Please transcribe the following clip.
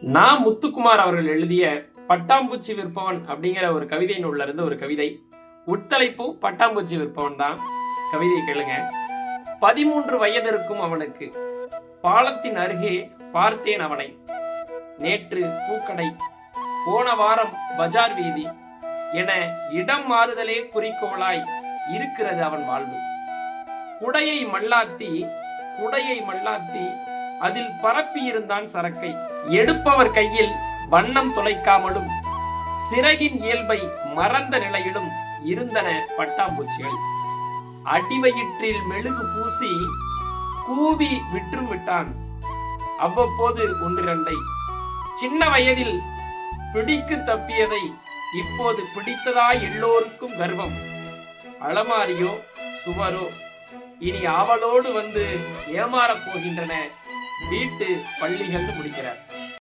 நான் முத்துக்குமார் அவர்கள் எழுதிய பட்டாம்பூச்சி விற்பவன் அப்படிங்கிற ஒரு கவிதை நூல்ல இருந்து ஒரு கவிதை. உட்தலைப்பும் பட்டாம்பூச்சி விற்பவன் தான். கவிதை கேளுங்க. பதிமூன்று வயது இருக்கும் அவனுக்கு பாலத்தின் அருகே பார்த்தேன் அவனை. நேற்று பூக்கடை போன வாரம் பஜார் வீதி என இடம் மாறுதலே குறிக்கோளாய் இருக்கிறது அவன் வாழ்வு. குடையை மல்லாத்தி குடையை மல்லாத்தி அதில் பரப்பியிருந்தான் சரக்கை. எடுப்பவர் கையில் வண்ணம் தொலைக்காமலும் சிறகின் இயல்பை மறந்த நிலையிலும் இருந்தன பட்டாம்பூச்சிகள். அடிவயிற்றில் மெழுகு பூசி கூவி விற்றும் விட்டான். அவ்வப்போது ஒன்றிரண்டை. சின்ன வயதில் பிடிக்கு தப்பியதை இப்போது பிடித்ததா எல்லோருக்கும் கர்வம். அலமாரியோ சுவரோ இனி அவளோடு வந்து ஏமாறப் போகின்றன வீட்டு பள்ளிகள்னு முடிக்கிறார்.